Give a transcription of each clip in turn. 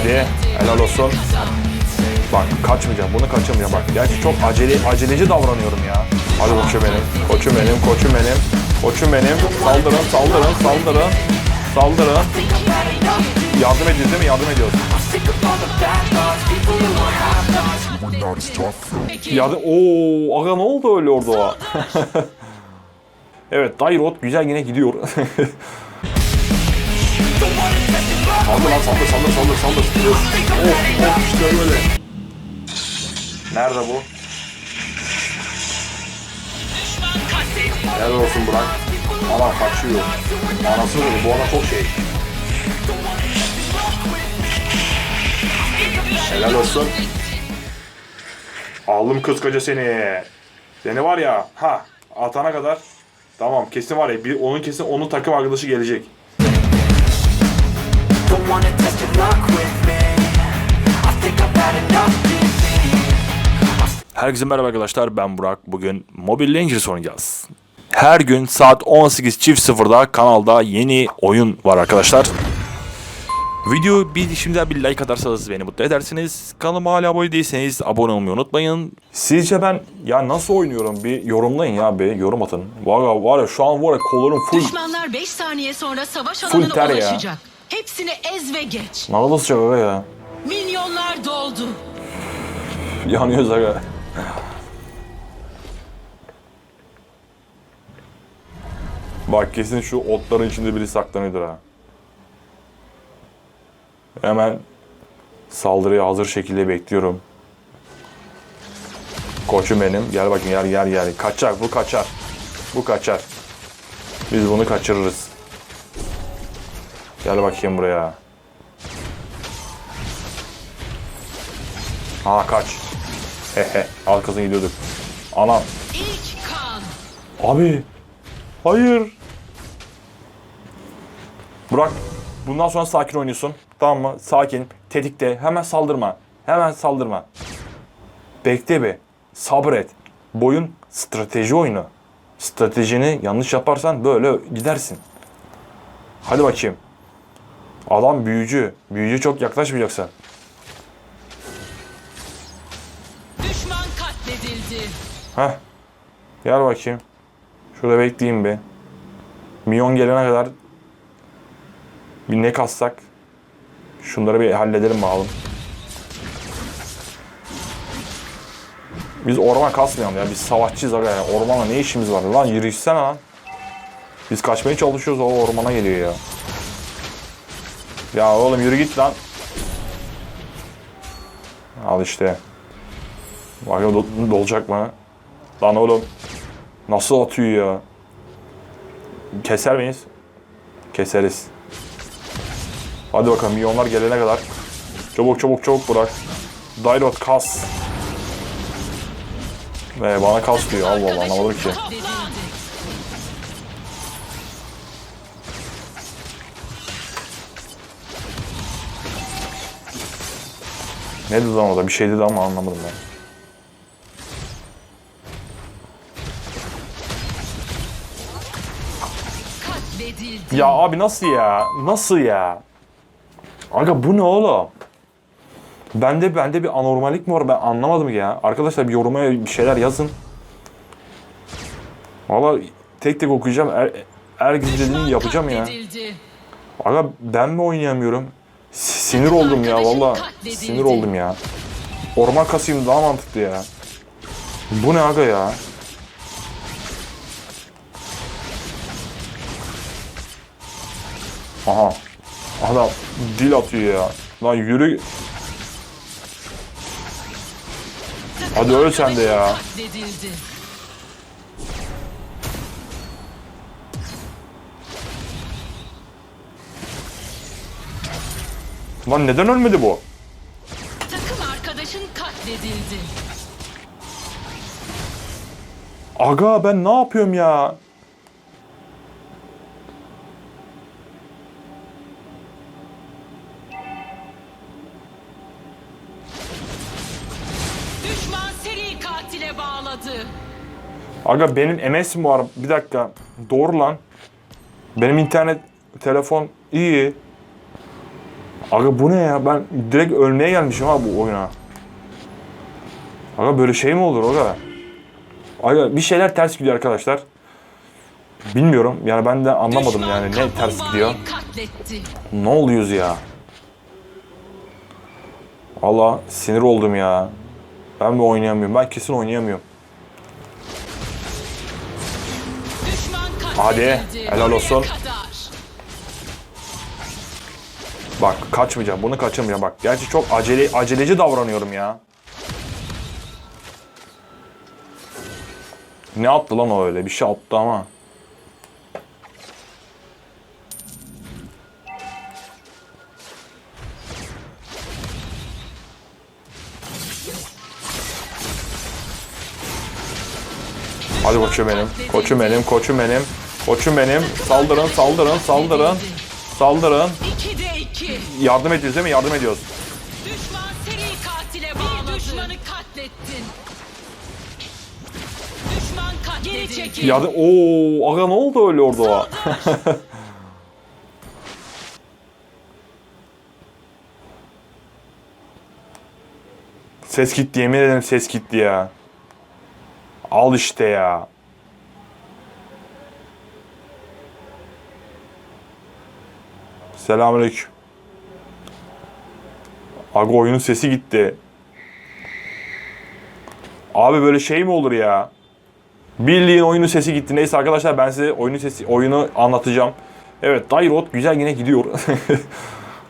Hadi helal olsun. Bak kaçmayacağım bunu kaçırmayacağım bak. Gerçi çok acele, aceleci davranıyorum ya. Hadi koçum benim, koçum benim, koçum benim, koçum benim. Saldırın, saldırın, saldırın, saldırın. Yardım ediyoruz değil mi? Yardım ediyoruz. Yardım... Oo, aga ne oldu öyle orada? evet, Dairot güzel yine gidiyor. Saldır lan saldır saldır saldır saldır. Of of işte öyle. Nerede bu? Helal olsun Burak. Adam kaçıyor. Anası dedi bu adam çok şey. Helal olsun. Aldım kıskaca seni. Seni var ya ha atana kadar tamam kesin var ya bir onun kesin onun takım arkadaşı gelecek. Don't wanna test your luck with me I think I've had enough Herkese merhaba arkadaşlar ben Burak. Bugün Mobile Legends oynayacağız. Her gün saat 18.00'da kanalda yeni oyun var arkadaşlar. Video bir şimdiden bir like atarsanız beni mutlu edersiniz. Kanalıma hala abone değilseniz abone olmayı unutmayın. Sizce ben ya nasıl oynuyorum bir yorumlayın ya bir yorum atın. Var ya, var ya şu an var ya kollarım full. Düşmanlar 5 saniye sonra savaş alanına ter ya. Hepsini ez ve geç. Ne sıcak aga ya. Milyonlar doldu. Yanıyoruz aga. Bak kesin şu otların içinde biri saklanıyordur ha. Hemen saldırıya hazır şekilde bekliyorum. Koçum benim. Gel bakayım gel gel gel. Kaçar bu kaçar. Bu kaçar. Biz bunu kaçırırız. Gel bakayım buraya. Ha kaç. Hehe. Arkasına gidiyorduk. Anam. Abi. Hayır. Burak. Bundan sonra sakin oynuyorsun. Tamam mı? Sakin. Tetikte. Hemen saldırma. Hemen saldırma. Bekle be. Sabret. Boyun strateji oyunu. Stratejini yanlış yaparsan böyle gidersin. Hadi bakayım. Adam büyücü. Büyücü çok yaklaşmayacaksın. Düşman katledildi. Heh. Gel bakayım. Şurada bekleyeyim bir. Milyon gelene kadar bir ne kassak. Şunları bir halledelim bakalım. Biz orman kasmayalım ya. Biz savaşçıyız aga ya. Ormana ne işimiz var? Lan yürüyüşsene lan. Biz kaçmaya çalışıyoruz o ormana geliyor ya. Ya oğlum yürü git lan. Al işte. Bakın do- dolacak mı? Lan oğlum. Nasıl atıyor ya? Keser miyiz? Keseriz. Hadi bakalım milyonlar gelene kadar. Çabuk çabuk çabuk bırak. Dairot kas. Ve bana kas diyor. Allah Allah anlamadım ki. Ne dedi lan o da? Bir şey dedi ama anlamadım ben. Ya abi nasıl ya? Nasıl ya? Aga bu ne oğlum? Bende bende bir anormallik mi var ben anlamadım ya. Arkadaşlar bir yoruma bir şeyler yazın. Valla tek tek okuyacağım. Er, er dediğini yapacağım ya. Aga ben mi oynayamıyorum? Sinir oldum ya valla. Sinir oldum ya. Orman kasayım daha mantıklı ya. Bu ne aga ya? Aha. Adam dil atıyor ya. Lan yürü. Hadi öl sen de ya. Lan neden ölmedi bu? Takım arkadaşın katledildi. Aga ben ne yapıyorum ya? Düşman seri katile bağladı. Aga benim MS mi var? Bir dakika. Doğru lan. Benim internet, telefon iyi. Aga bu ne ya? Ben direkt ölmeye gelmişim ha bu oyuna. Aga böyle şey mi olur aga? Aga bir şeyler ters gidiyor arkadaşlar. Bilmiyorum yani ben de anlamadım Düşman yani ne ters gidiyor. katletti. Ne oluyoruz ya? Allah sinir oldum ya. Ben mi oynayamıyorum? Ben kesin oynayamıyorum. Hadi, helal olsun. kadar. Bak kaçmayacağım. Bunu kaçırmayacağım. Bak gerçi çok acele aceleci davranıyorum ya. Ne attı lan o öyle? Bir şey attı ama. Hadi koçum benim. Koçum benim. Koçum benim. Koçum benim. Saldırın, saldırın, saldırın. Saldırın. 2'de 2. Yardım ediyoruz değil mi? Yardım ediyoruz. Düşman seri katile bağladı. Bir düşmanı katlettin. Düşman katledildi. Geri çekil. Yardım... Oo, aga ne oldu öyle orada? ses gitti yemin ederim ses gitti ya. Al işte ya. Selamünaleyküm. Aga oyunun sesi gitti. Abi böyle şey mi olur ya? Bildiğin oyunun sesi gitti. Neyse arkadaşlar ben size oyunun sesi oyunu anlatacağım. Evet Dairot güzel yine gidiyor.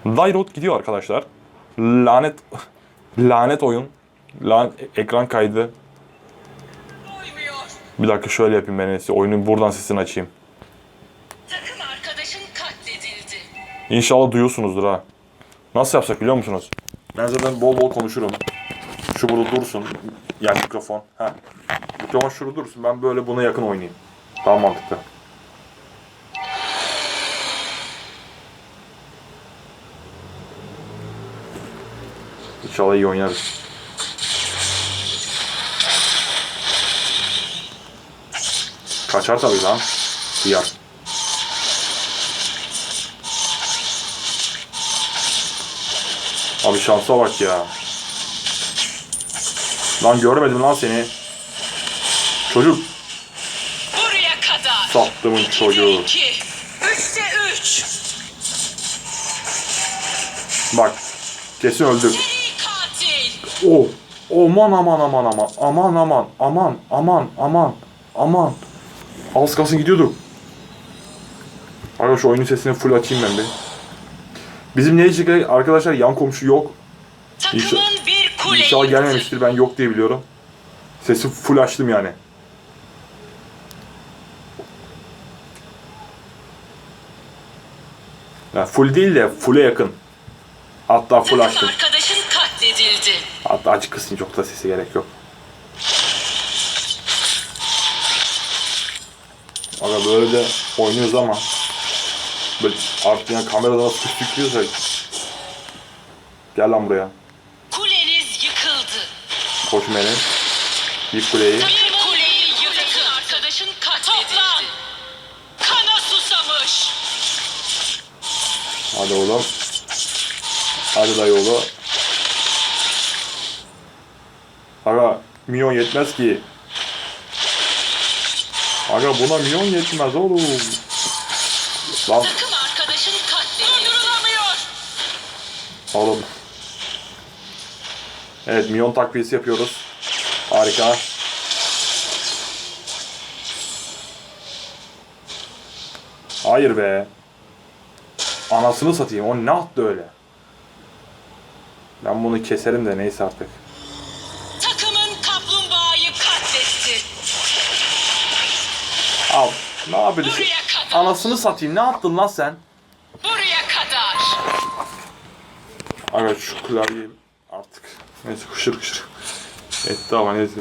Dairot gidiyor arkadaşlar. Lanet lanet oyun. Lanet ekran kaydı. Bir dakika şöyle yapayım ben en iyisi. Oyunun buradan sesini açayım. Takım arkadaşın katledildi. İnşallah duyuyorsunuzdur ha. Nasıl yapsak biliyor musunuz? Ben zaten bol bol konuşurum. Şu burada dursun. Yani mikrofon. Ha. Mikrofon şurada dursun. Ben böyle buna yakın oynayayım. Daha mantıklı. İnşallah iyi oynarız. Kaçar tabii lan. Diyar. Abi şansa bak ya. Lan görmedim lan seni. Çocuk. Buraya kadar. Sattımın çocuğu. 2. 3'te 3. Bak. Kesin öldük. Seri katil. Oh. Aman aman aman aman. Aman aman. Aman aman aman. Aman. Az kalsın gidiyorduk. Arkadaşlar şu oyunun sesini full açayım ben bir. Bizim ne diyecek arkadaşlar yan komşu yok. Takımın bir kule İnşallah yıktı. gelmemiştir. Ben yok diye biliyorum. Sesi full açtım yani. Ya full değil de full'e yakın. Hatta full Takım açtım. arkadaşın katledildi. Hatta açık kısın çok da sesi gerek yok. Aga böyle de oynuyoruz ama böyle artık yani kamerada nasıl küçültüyorsak Gel lan buraya. Kuleniz yıkıldı. Koç benim. Yık kuleyi. Bir kuleyi yıktı. arkadaşın katledildi. Toplan. Kana susamış. Hadi oğlum. Hadi dayı oğlu. Aga milyon yetmez ki. Aga buna milyon yetmez oğlum. Lan oğlum. Evet milyon takviyesi yapıyoruz. Harika. Hayır be. Anasını satayım. O ne attı öyle? Ben bunu keserim de neyse artık. Takımın kaplumbağayı katletti. Al. Ne yapıyorsun? Anasını satayım. Ne yaptın lan sen? Aga şu klavyeyi artık. Neyse kışır kışır. Etti ama neyse.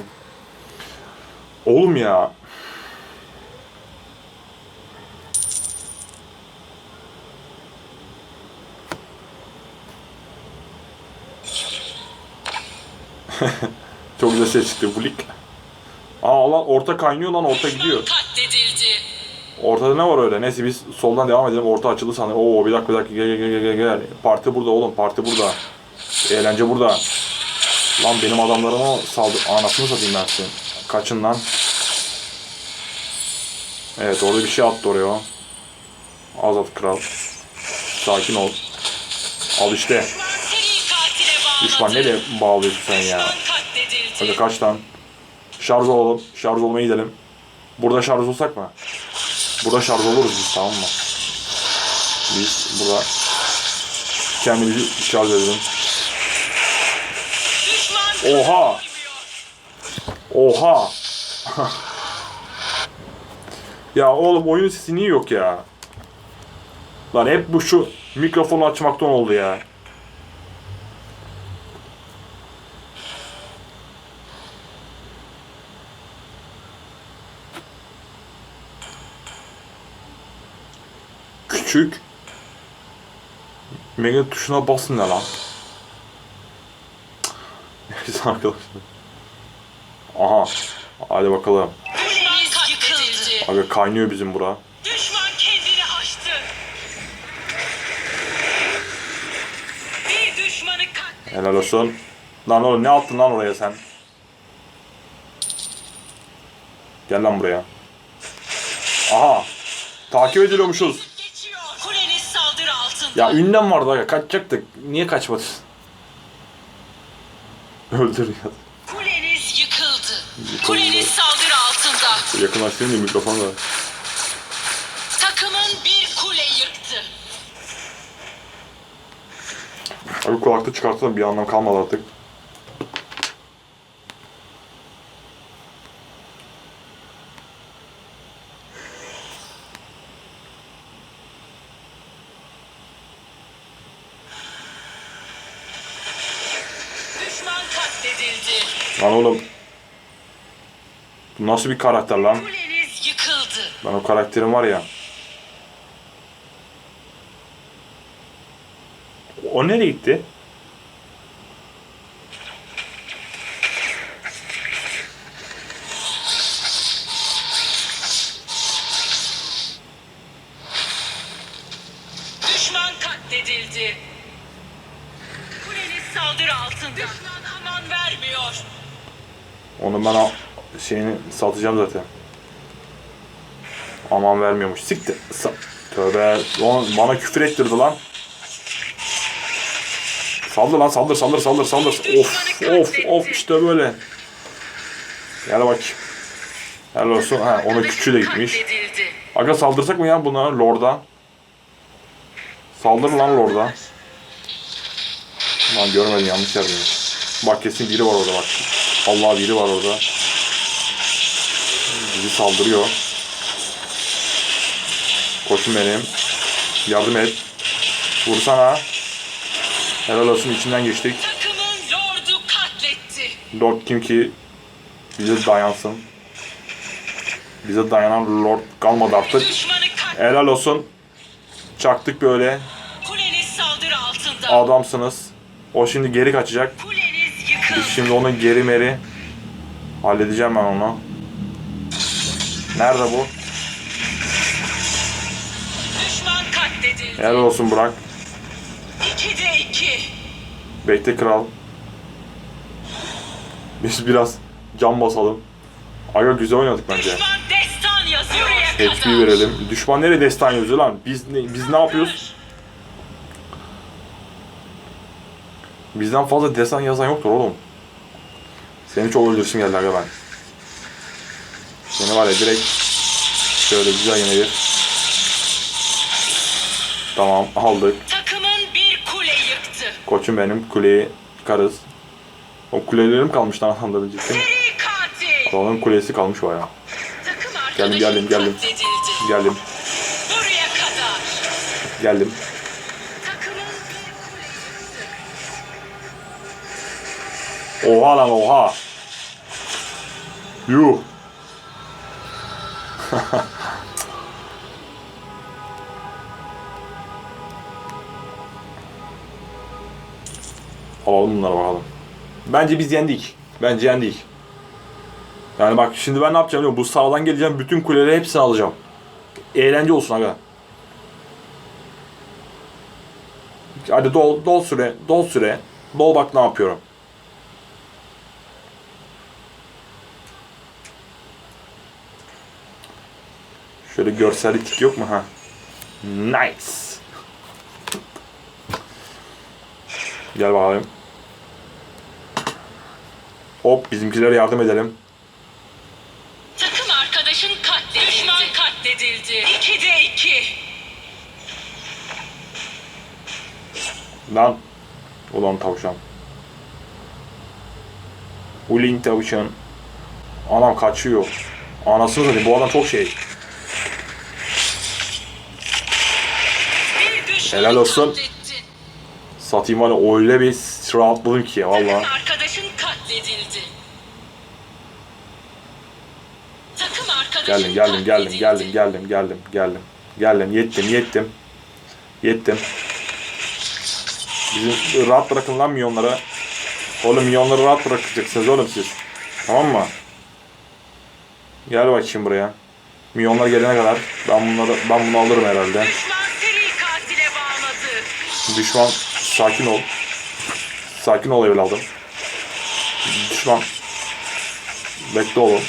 Oğlum ya. Çok güzel ses çıktı. Bulik. Aa lan orta kaynıyor lan orta gidiyor. Katledildi. Ortada ne var öyle? Neyse biz soldan devam edelim. Orta açıldı sanırım. Oo bir dakika bir dakika gel gel gel gel gel. Parti burada oğlum parti burada. Eğlence burada. Lan benim adamlarıma saldır. Anasını satayım ben senin. Kaçın lan. Evet orada bir şey attı oraya. Azat kral. Sakin ol. Al işte. Düşman nereye bağlıyorsun sen ya? Hadi kaç lan. Şarj olalım. Şarj olmaya gidelim. Burada şarj olsak mı? Burada şarj oluruz biz tamam mı? Biz burada kendimizi şarj edelim. Oha! Oha! ya oğlum oyunun sesi niye yok ya? Lan hep bu şu mikrofonu açmaktan oldu ya. Küçük Mega tuşuna basın ne lan? Neyse arkadaşlar. Aha. Hadi bakalım. Abi kaynıyor bizim bura. Düşman kendini aştı. Bir düşmanı katledildi. Helal olsun. Lan oğlum ne attın lan oraya sen? Gel lan buraya. Aha. Takip ediliyormuşuz. Ya ünlem vardı aga kaçacaktık. Niye kaçmadın? Öldür ya. Kuleniz yıkıldı. Kuleniz saldırı altında. Yakınlaştırayım da mikrofonu da. Takımın bir kule yıktı. Abi kulaklığı çıkartalım bir anlam kalmadı artık. Düşman katledildi. Lan oğlum. Bu nasıl bir karakter lan? Kuleniz yıkıldı. Ben o karakterim var ya. O nereye gitti? Satacağım zaten. Aman vermiyormuş. Siktir. Sa- Tövbe. O bana küfür ettirdi lan. Saldır lan saldır saldır saldır saldır. Of of of işte böyle. Gel bak. Helal olsun. Ha, onun küçüğü de gitmiş. Aga saldırsak mı ya buna Lord'a? Saldır lan Lord'a. Lan görmedim yanlış yerdeyim. Bak kesin biri var orada bak. Allah biri var orada. Bizi saldırıyor. Koçum benim. Yardım et. Vursana. Helal olsun içinden geçtik. Lord kim ki bize dayansın. Bize dayanan Lord kalmadı artık. Helal olsun. Çaktık böyle. Adamsınız. O şimdi geri kaçacak. Biz şimdi onun geri meri halledeceğim ben onu. Nerede bu? Düşman katledildi. Helal olsun Burak. 2'de 2. Bekle kral. Biz biraz can basalım. Aga güzel oynadık bence. Düşman destan yazıyor. HP verelim. Düşman nereye destan yazıyor lan? Biz ne, biz ne yapıyoruz? Bizden fazla destan yazan yoktur oğlum. Seni çok öldürsün geldi aga ben. Seni var ya direkt şöyle güzel yine bir. Tamam aldık. Takımın bir kule yıktı. Koçum benim kuleyi yıkarız. O kulelerim kalmış lan anlayabilecektim. Adamın kulesi kalmış o ya. Takım arkadaşın Geldim, geldim, geldim. Geldim, Buraya kadar. geldim. Oha lan oha. Yuh. Alalım bunları bakalım. Bence biz yendik. Bence yendik. Yani bak şimdi ben ne yapacağım musun? Bu sağdan geleceğim bütün kuleleri hepsini alacağım. Eğlence olsun aga. Hadi dol, dol süre, dol süre. Dol bak ne yapıyorum. Şöyle görsellik yok mu ha? Nice. Gel bakalım. Hop bizimkilere yardım edelim. Takım arkadaşın katledildi. Düşman katledildi. 2'de 2. Lan. Ulan tavşan. Ulin tavşan. Anam kaçıyor. Anasını satayım bu adam çok şey. Bir düşman Helal olsun. Satayım ya öyle bir rahatladım ki Takım valla. arkadaşın katledildi. Geldim geldim geldim geldim geldim geldim geldim. Geldim yettim yettim. Yettim. Bizim rahat bırakın lan milyonları. Oğlum milyonları rahat bırakacaksınız oğlum siz. Tamam mı? Gel bakayım buraya. Milyonlar gelene kadar ben bunları ben bunu alırım herhalde. Düşman. Düşman sakin ol. Sakin ol evladım. Düşman bekle oğlum.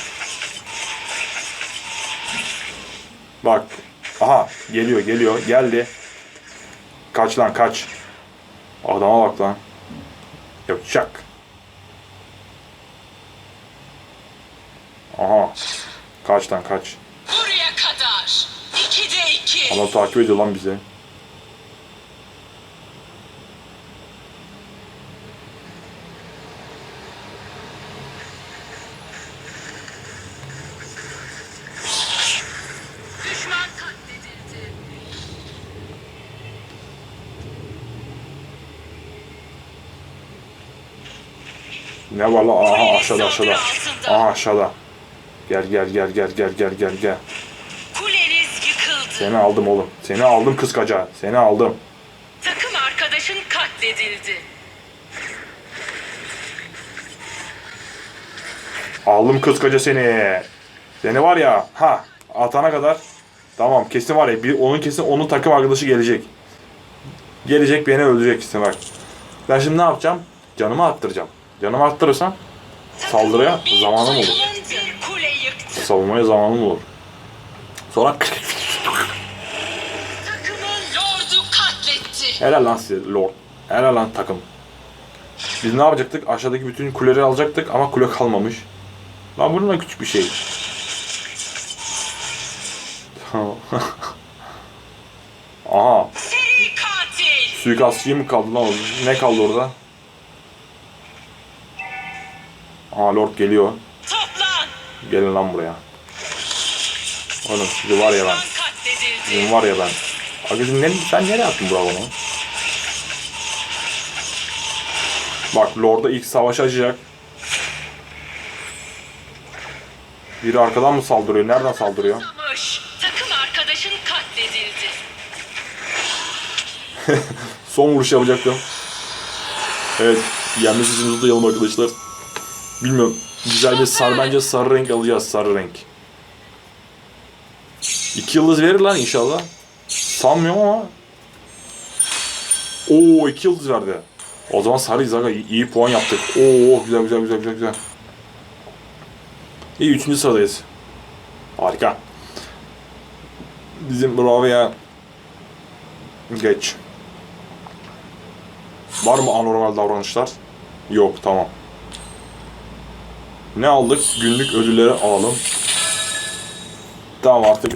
Bak. Aha geliyor geliyor geldi. Kaç lan kaç. Adama bak lan. Yapacak. Aha. Kaç lan kaç. Buraya kadar. 2'de 2. Adam takip ediyor lan bizi. Ne var lan? Aha aşağıda aşağıda. Aha aşağıda. Gel gel gel gel gel gel gel gel. Kuleniz yıkıldı. Seni aldım oğlum. Seni aldım kıskaca. Seni aldım. Takım arkadaşın katledildi. Aldım kıskaca seni. Seni var ya ha atana kadar tamam kesin var ya bir, onun kesin onun takım arkadaşı gelecek. Gelecek beni öldürecek işte bak. Ben şimdi ne yapacağım? Canımı arttıracağım. Canımı arttırırsam Saldırıya zamanım olur. savunmaya zamanım olur. Sonra helal lan size lord. Helal lan takım. Biz ne yapacaktık? Aşağıdaki bütün kuleleri alacaktık ama kule kalmamış. Lan bunun da küçük bir şey. Aha. Suikastçı mı kaldı lan? o? Ne kaldı orada? Aha Lord geliyor. Toplan. Gelin lan buraya. Oğlum sizi var ya ben. Sizin var ya ben. Agacım ne, sen nereye attın bravo onu? Bak Lord'a ilk savaş açacak. Biri arkadan mı saldırıyor? Nereden saldırıyor? Takım arkadaşın katledildi. Son vuruş yapacaktım. Evet. Yenme sesimizi duyalım arkadaşlar. Bilmiyorum. Güzel bir sarı bence sarı renk alacağız. Sarı renk. İki yıldız verir lan inşallah. Sanmıyorum ama. Oo iki yıldız verdi. O zaman sarıyız aga. İyi, iyi puan yaptık. Oo güzel güzel güzel güzel güzel. İyi üçüncü sıradayız. Harika. Bizim bravo ya. Geç. Var mı anormal davranışlar? Yok tamam. Ne aldık? Günlük ödülleri alalım. Tamam artık.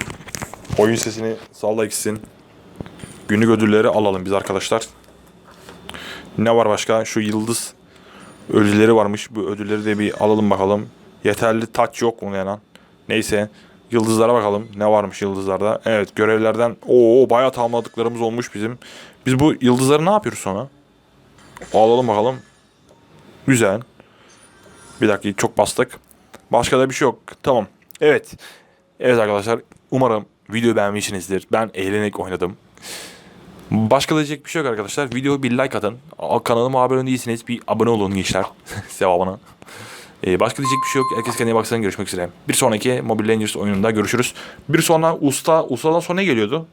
Oyun sesini salla gitsin. Günlük ödülleri alalım biz arkadaşlar. Ne var başka? Şu yıldız ödülleri varmış. Bu ödülleri de bir alalım bakalım. Yeterli taç yok mu lan? Neyse. Yıldızlara bakalım. Ne varmış yıldızlarda? Evet görevlerden. Oo bayağı tamamladıklarımız olmuş bizim. Biz bu yıldızları ne yapıyoruz sonra? Alalım bakalım. Güzel. Bir dakika çok bastık. Başka da bir şey yok. Tamam. Evet. Evet arkadaşlar. Umarım videoyu beğenmişsinizdir. Ben eğlenerek oynadım. Başka diyecek bir şey yok arkadaşlar. Videoya bir like atın. Kanalıma abone değilseniz bir abone olun gençler. Sevabına. Ee, başka diyecek bir şey yok. Herkes kendine baksın. Görüşmek üzere. Bir sonraki Mobile Legends oyununda görüşürüz. Bir sonra usta, ustadan sonra ne geliyordu?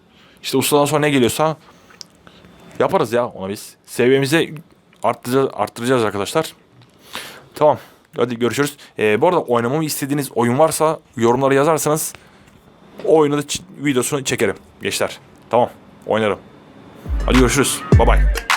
İşte ustadan sonra ne geliyorsa yaparız ya ona biz. Seviyemizi arttıracağız, arttıracağız arkadaşlar. Tamam. Hadi görüşürüz. Ee, bu arada oynamamı istediğiniz oyun varsa yorumlara yazarsanız o oyunu da videosunu çekerim gençler. Tamam. Oynarım. Hadi görüşürüz. Bye bye.